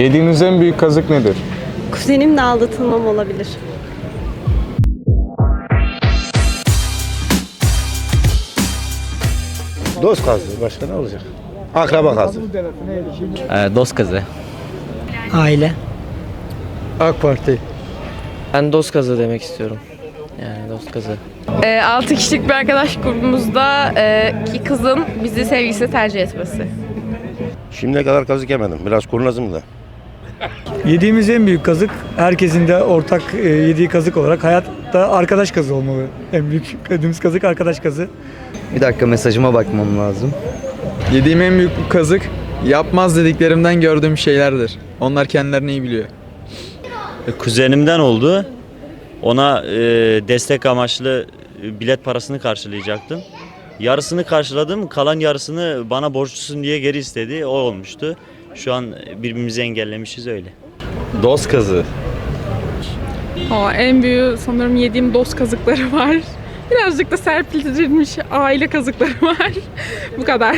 Yediğiniz en büyük kazık nedir? Kuzenimle aldatılmam olabilir. Dost kazı. Başka ne olacak? Akraba kazı. Ee, dost kazı. Aile. AK Parti. Ben dost kazı demek istiyorum. Yani dost kazı. 6 kişilik bir arkadaş grubumuzda e, ki kızın bizi sevgilisi tercih etmesi. Şimdiye kadar kazık yemedim. Biraz kurnazım da. Yediğimiz en büyük kazık, herkesin de ortak e, yediği kazık olarak hayatta arkadaş kazı olmalı. En büyük yediğimiz kazık arkadaş kazı. Bir dakika mesajıma bakmam lazım. Yediğim en büyük kazık yapmaz dediklerimden gördüğüm şeylerdir. Onlar kendilerini iyi biliyor. Kuzenimden oldu. Ona e, destek amaçlı e, bilet parasını karşılayacaktım. Yarısını karşıladım, kalan yarısını bana borçlusun diye geri istedi. O olmuştu. Şu an birbirimizi engellemişiz öyle. Dost kazığı. Aa, en büyüğü sanırım yediğim dost kazıkları var. Birazcık da serpiltirilmiş aile kazıkları var. Bu kadar.